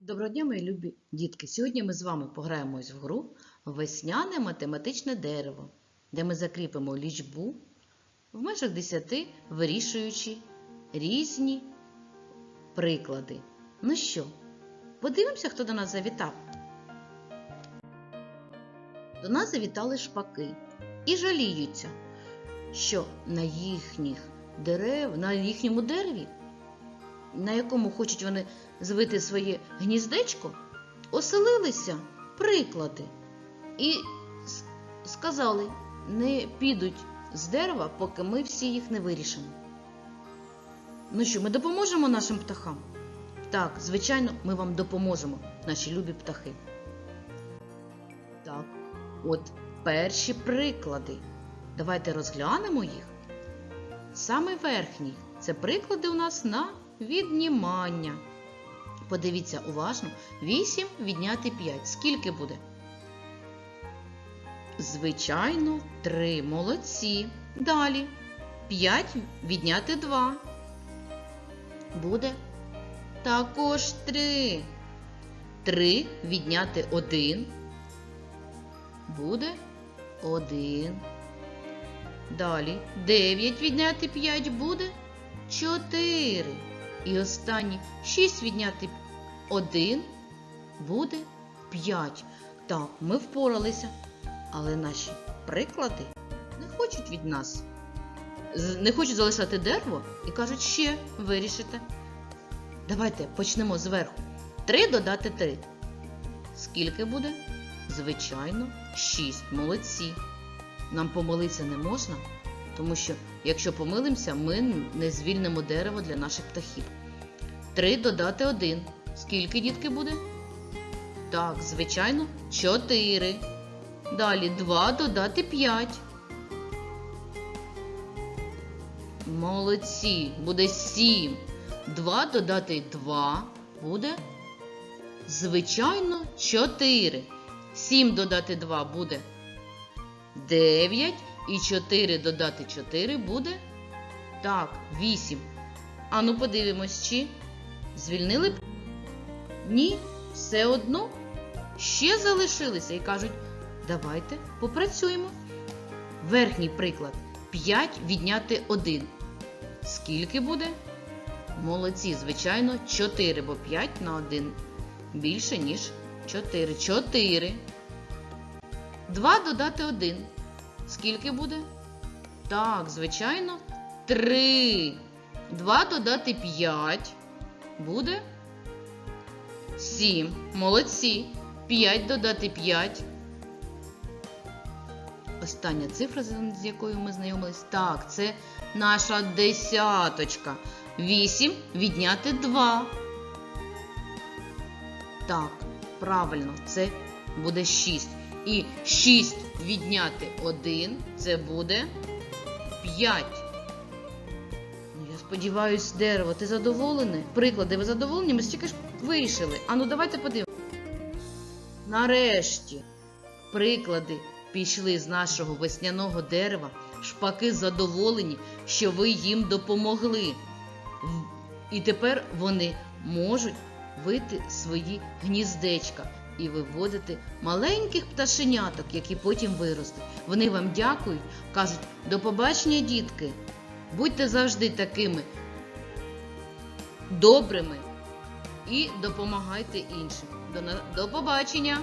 Доброго дня, мої любі дітки! Сьогодні ми з вами пограємось в гру Весняне математичне дерево, де ми закріпимо лічбу в межах 10, вирішуючи різні приклади. Ну що, подивимося, хто до нас завітав. До нас завітали шпаки і жаліються, що на їхніх дерев, на їхньому дереві на якому хочуть вони звити своє гніздечко, оселилися приклади і сказали, не підуть з дерева, поки ми всі їх не вирішимо. Ну що, ми допоможемо нашим птахам? Так, звичайно, ми вам допоможемо, наші любі птахи. Так, от перші приклади. Давайте розглянемо їх. Саме верхній це приклади у нас на віднімання. Подивіться уважно. 8 відняти 5. Скільки буде? Звичайно, 3. Молодці. Далі. 5 відняти 2. Буде також 3. 3 відняти 1. Буде 1. Далі 9 відняти 5 буде 4. І останнє 6 відняти 1 буде 5. Так, ми впоралися. Але наші приклади не хочуть від нас. Не хочуть залишати дерево і кажуть, ще вирішите. Давайте почнемо зверху. 3 додати 3. Скільки буде? Звичайно, 6. Молодці. Нам помилитися не можна, тому що якщо помилимося, ми не звільнимо дерево для наших птахів. 3 додати 1. Скільки дітки буде? Так, звичайно, 4. Далі 2 додати 5. Молодці, буде 7. 2 додати 2 буде. Звичайно, 4. 7 додати 2 буде 9 і 4 додати 4 буде. Так, 8. Ану, подивимось, чи звільнили? Ні, все одно ще залишилися і кажуть, давайте попрацюємо. Верхній приклад 5 відняти 1. Скільки буде? Молодці, звичайно, 4, бо 5 на 1 більше, ніж 4. 4. 2 додати 1. Скільки буде? Так, звичайно, 3. 2 додати 5. Буде 7. Молодці. 5 додати 5. Остання цифра, з якою ми знайомились. Так, це наша десяточка. 8 відняти 2. Так, правильно, це буде 6. І 6 відняти 1 це буде 5. Ну, я сподіваюсь, дерево, ти задоволений? Приклади, ви задоволені? Ми стільки ж вирішили. А ну давайте подивимося. Нарешті приклади пішли з нашого весняного дерева. Шпаки задоволені, що ви їм допомогли. І тепер вони можуть вити свої гніздечка і виводити маленьких пташеняток, які потім виростуть. Вони вам дякують, кажуть, до побачення, дітки. Будьте завжди такими добрими і допомагайте іншим. До, побачення!